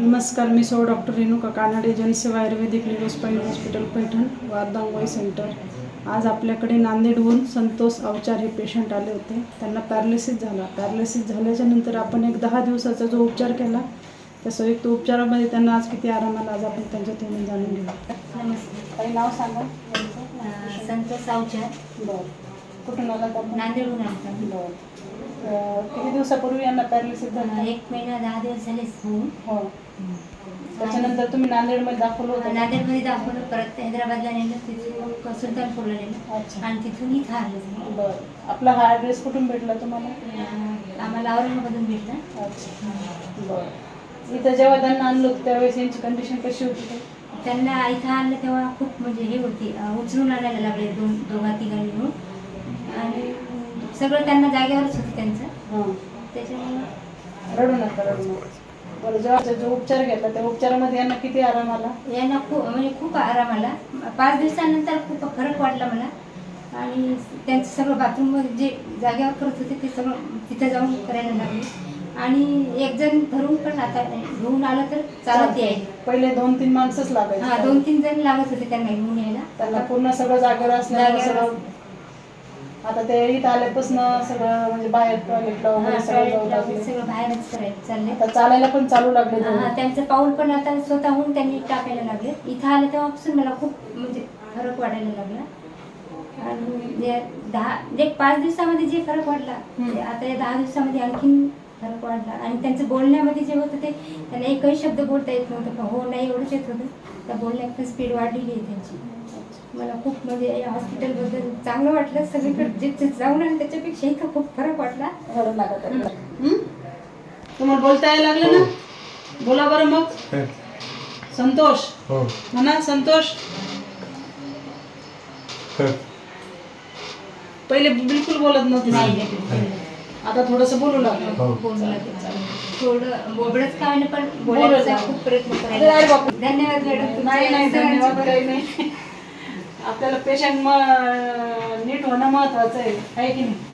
नमस्कार मी सौ doctor Renuka Kanade Janseva ayurvedic Niroj hospital Paithan वारदांगोई सेंटर. आज आपल्याकडे नांदेडहून संतोष अवचार हे पेशंट आले होते. त्यांना पॅरालिसिस झाला. पॅरालिसिस झाल्याच्यानंतर आपण एक दहा दिवसाचा जो उपचार केला त्या संयुक्त उपचारामध्ये त्यांना आज किती आराम आला आज आपण त्यांच्या तोंडून जाणून घेऊ. नमस्ते काही नाव सांगा. संतोष सावचार बरं. कुठून आला नांदेडहून आलता बरं. किती दिवसापूर्वी यांना पॅरालिसिस झाला? एक महिना दहा दिवस झाले होऊन हो. त्याच्यानंतर तुम्ही नांदेडमध्ये दाखवलं होतं? नांदेडमध्ये दाखवलं. परत हैदराबादला नेलं तिथून सुलतानपूरला नेलं. आणि तिथून इथं आलं बरं. आपला हा ॲड्रेस कुठून भेटला तुम्हाला? आम्हाला औरंगाबादून भेटलं. बरं. इथं जेव्हा त्यांना आणलं त्यावेळेस यांची कंडिशन कशी होती? त्यांना इथं आणलं तेव्हा खूप म्हणजे हे होती. उचलून आणायला लागले दोन दोघा तिघांनी मिळून. आणि सगळं त्यांना जागेवरच होतं त्यांचं. हां. त्याच्यामुळं रडू नका रडू नका. बरं जेव्हा जो उपचार घेतला त्या उपचारामध्ये यांना किती आराम आला? यांना खूप म्हणजे खूप आराम आला. पाच दिवसानंतर खूप फरक वाटला मला. आणि त्यांचं सगळं बाथरूम जे जागेवर करत होते ते सगळं तिथं जाऊन करायला लागले. आणि एक जण धरून पण आता घेऊन आलं तर चालत यायला. पहिले दोन तीन माणसंच हा लागायचे दोन तीन जण लागत होते त्यांना घेऊन यायला. त्यांना पूर्ण सगळं जागेवर असल्यामुळे जागेवर सगळं आता ते इथं आल्यापासून सगळं म्हणजे बाहेर टॉयलेटला वगैरे सगळं जाऊ टॉयलेटला लागले सगळं बाहेरच आता चालायला पण चालू लागले दोघं. हा, त्यांचं पाऊल पण आता स्वतःहून त्यांनी टाकायला लागले. इथं आलं तेव्हापासून मला खूप म्हणजे फरक वाटायला लागला. आणि जे दहा जे पाच दिवसामध्ये जे फरक वाटला हम्म. ते आता या दहा दिवसामध्ये आणखीन फरक वाढला. आणि त्यांचं बोलण्यामध्ये जे होतं ते त्यांना एकही शब्द बोलता येत नव्हतं. हो नाही एवढंच येत होतं. त्या बोलण्यात स्पीड वाढलेली आहे त्यांची. मला खूप म्हणजे या हॉस्पिटलबद्दल चांगलं वाटलं. सगळीकडे जे जाऊन आले त्याच्यापेक्षा इथं खूप फरक वाटला. हं? तुम्हाला बोलता यायला लागलं ना? बोला बरं मग. संतोष. हो. म्हणा संतोष. पहिले बिलकुल बोलत नव्हते. नाही. आता थोडस बोलू लागलं. हो. बोलू लागले. थोडं बोबडच का होईना पण बोलायचा खूप प्रयत्न बापरे. धन्यवाद मॅडम. नाही नाही धन्यवाद. काही नाही. आपल्याला पेशंट नीट होणं महत्वाचं आहे. आहे की नाही?